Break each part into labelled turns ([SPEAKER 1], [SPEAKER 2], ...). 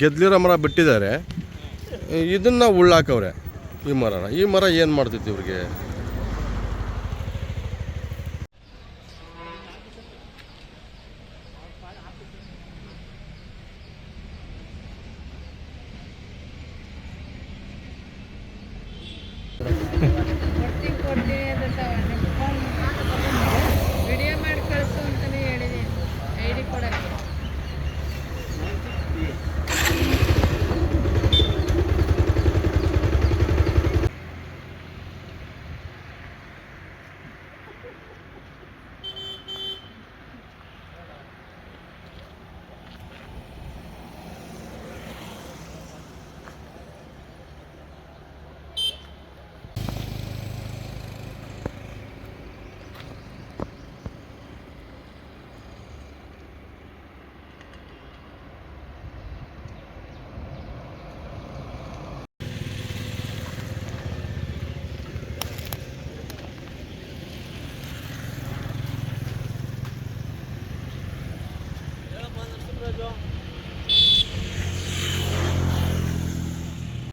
[SPEAKER 1] ಗೆದ್ಲಿರೋ ಮರ ಬಿಟ್ಟಿದ್ದಾರೆ. ಇದನ್ನ ಉಳ್ಳಾಕವ್ರೆ ಈ ಮರನ. ಈ ಮರ ಏನು ಮಾಡ್ತೈತಿ ಇವ್ರಿಗೆ?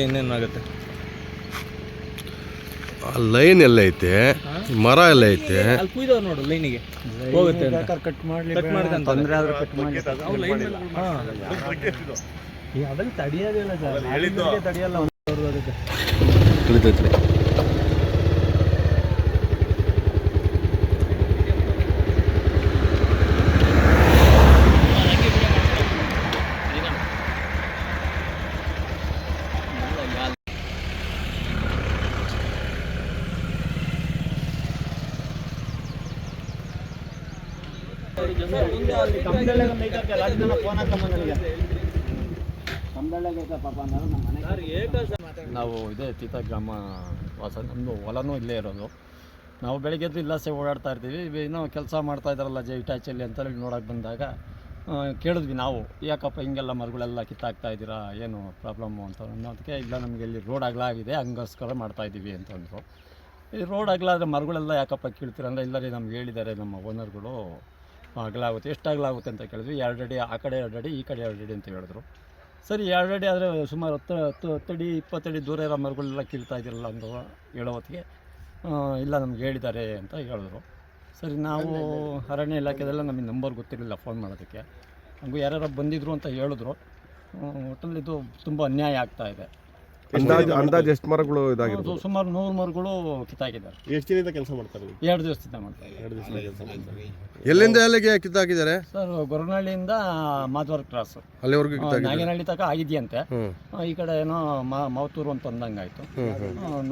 [SPEAKER 2] ಇನ್ನೇನಾಗುತ್ತೆ
[SPEAKER 1] ಆ ಲೈನ್ ಎಲ್ಲ ಐತೆ ಮರ ಎಲ್ಲ ಐತೆ.
[SPEAKER 2] ಅಲ್ಲಿ ನೋಡು ಲೈನಿಗೆ. ಹೋಗುತ್ತೆ
[SPEAKER 3] ಕಟ್ ಮಾಡ್ಲಿ
[SPEAKER 2] ಕಟ್ ಮಾಡ್ದಂತ
[SPEAKER 3] ತೊಂದರೆ ಆದ್ರೆ ಕಟ್ ಮಾಡಿ.
[SPEAKER 2] ಅವು ಲೈನ್ ಅದ್ರಲ್ಲಿ ತಡಿಯೋದಿಲ್ಲ ಸರ್. ತಡಿಯಲ್ಲ.
[SPEAKER 1] ತಿಳಿತೈತ್ರಿ
[SPEAKER 3] ನಾವು ಇದೇ ತೀತ ಗ್ರಾಮ ವಾಸ ನಮ್ಮದು ಹೊಲನೂ ಇಲ್ಲೇ ಇರೋದು. ನಾವು ಬೆಳಗ್ಗೆ ಎದ್ದು ಇಲ್ಲಾಸೆ ಓಡಾಡ್ತಾ ಇರ್ತೀವಿ. ಇನ್ನೂ ಕೆಲಸ ಮಾಡ್ತಾ ಇದ್ದಾರಲ್ಲ ಜೈ ಇಟಾಚಲ್ಲಿ ಅಂತೇಳಿ ನೋಡೋಕೆ ಬಂದಾಗ ಕೇಳಿದ್ವಿ ನಾವು, ಯಾಕಪ್ಪ ಹಿಂಗೆಲ್ಲ ಮರಗಳೆಲ್ಲ ಕಿತ್ತಾಕ್ತಾ ಇದ್ದೀರಾ? ಏನು ಪ್ರಾಬ್ಲಮ್ಮು ಅಂತ ಅನ್ನೋದಕ್ಕೆ ಇಲ್ಲ, ನಮಗೆ ಇಲ್ಲಿ ರೋಡ್ ಆಗಲಾಗಿದೆ ಹಂಗೋಸ್ಕರ ಮಾಡ್ತಾ ಇದ್ದೀವಿ ಅಂತಂದರು ಈ ರೋಡ್ ಅಗಲ ಆದರೆ ಮರಗಳೆಲ್ಲ ಯಾಕಪ್ಪ ಕೀಳ್ತೀರ? ಅಂದರೆ ಇಲ್ಲ ರೀ ನಮ್ಗೆ ಹೇಳಿದ್ದಾರೆ ನಮ್ಮ ಓನರ್ಗಳು ಎಷ್ಟು ಅಗಲಾಗುತ್ತೆ ಅಂತ ಕೇಳಿದ್ವಿ. ಎರಡು ಅಡಿ ಆ ಕಡೆ ಎರಡು ಅಡಿ ಈ ಕಡೆ ಎರಡು ಅಡಿ ಅಂತ ಹೇಳಿದ್ರು. ಸರಿ ಎರಡು ಅಡಿ ಆದರೆ ಸುಮಾರು ಹತ್ತು ಹತ್ತು ಹತ್ತಡಿ ಇಪ್ಪತ್ತಡಿ ದೂರ ಇರೋ ಮರಗಳೆಲ್ಲ ಕೀಳ್ತಾ ಇದ್ದಿರಲ್ಲ ಅಂತ ಹೇಳೋ ಹೊತ್ತಿಗೆ ಇಲ್ಲ ನಮ್ಗೆ ಹೇಳಿದ್ದಾರೆ ಅಂತ ಹೇಳಿದ್ರು. ಸರಿ ನಾವು ಅರಣ್ಯ ಇಲಾಖೆದೆಲ್ಲ ನಮಗೆ ನಂಬರ್ ಗೊತ್ತಿರಲಿಲ್ಲ ಫೋನ್ ಮಾಡೋದಕ್ಕೆ. ನಮಗೂ ಯಾರ್ಯಾರು ಬಂದಿದ್ರು ಅಂತ ಹೇಳಿದ್ರು. ಒಟ್ಟಿನಲ್ಲಿ ಇದು ತುಂಬ ಅನ್ಯಾಯ ಆಗ್ತಾ ಇದೆ.
[SPEAKER 1] ಅಂದಾಜು ಅಂದಾಜು ಎಷ್ಟು ಮರಗಳು ಇದಾಗಿರ್ಬೋದು?
[SPEAKER 3] ಸುಮಾರು ನೂರು ಮರಗಳು ಕಿತ್ತಾಕಿದ್ದಾರೆ.
[SPEAKER 4] ಎಷ್ಟು ದಿನದಿಂದ ಕೆಲಸ ಮಾಡ್ತಾರೆ ನೀವು?
[SPEAKER 3] ಎರಡು ದಿವಸದಿಂದ ಮಾಡ್ತಾ ಇದ್ದಾರೆ
[SPEAKER 4] ಎರಡು ದಿವಸದಿಂದ ಕೆಲಸ ಮಾಡ್ತಾರೆ.
[SPEAKER 1] ಎಲ್ಲಿಂದ ಎಲ್ಲಿಗೆ ಕಿತ್ತಾಕಿದ್ದಾರೆ?
[SPEAKER 3] Sir ಗೊರನಹಳ್ಳಿಯಿಂದ ಮಾಧವರ್ cross.
[SPEAKER 1] ಅಲ್ಲಿವರೆಗೂ ಕಿತ್ತಾಕಿದ್ದಾರೆ?
[SPEAKER 3] ನಾಗೇನಹಳ್ಳಿ ತನಕ ಆಗಿದೆಯಂತೆ. ಆ, ಈ ಕಡೆ ಏನೋ ಮಾ ಮಾವತೂರು ಅಂತ ಅಂದಂಗಾಯ್ತು.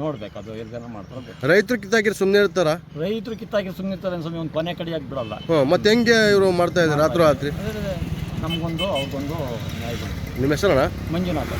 [SPEAKER 3] ನೋಡ್ಬೇಕು ಅದು ಎಷ್ಟು ಜನ ಮಾಡ್ತಾರೆ
[SPEAKER 1] ರೈತರು ಕಿತ್ತಾಕಿರಿ ಸುಮ್ಮನೆ ಇರ್ತಾರ?
[SPEAKER 3] ರೈತರು ಕಿತ್ತಾಕಿ ಸುಮ್ಮನಿರ್ತಾರೆ ಸ್ವಾಮಿ ಒಂದು ಕೊನೆ ಕಡಿಯಾಗಿ ಬಿಡಲ್ಲ
[SPEAKER 1] ಮತ್ತೆ ಹೆಂಗೆ ಇವರು ಮಾಡ್ತಾ ಇದ್ದಾರೆ ರಾತ್ರಿ ರಾತ್ರಿ
[SPEAKER 3] ಅದೇ ನಮಗೊಂದು ಅವ್ರಿಗೊಂದು ನ್ಯಾಯ.
[SPEAKER 1] ನಿಮ್ಮ ಹೆಸರಣ್ಣ?
[SPEAKER 3] ಮಂಜುನಾಥ.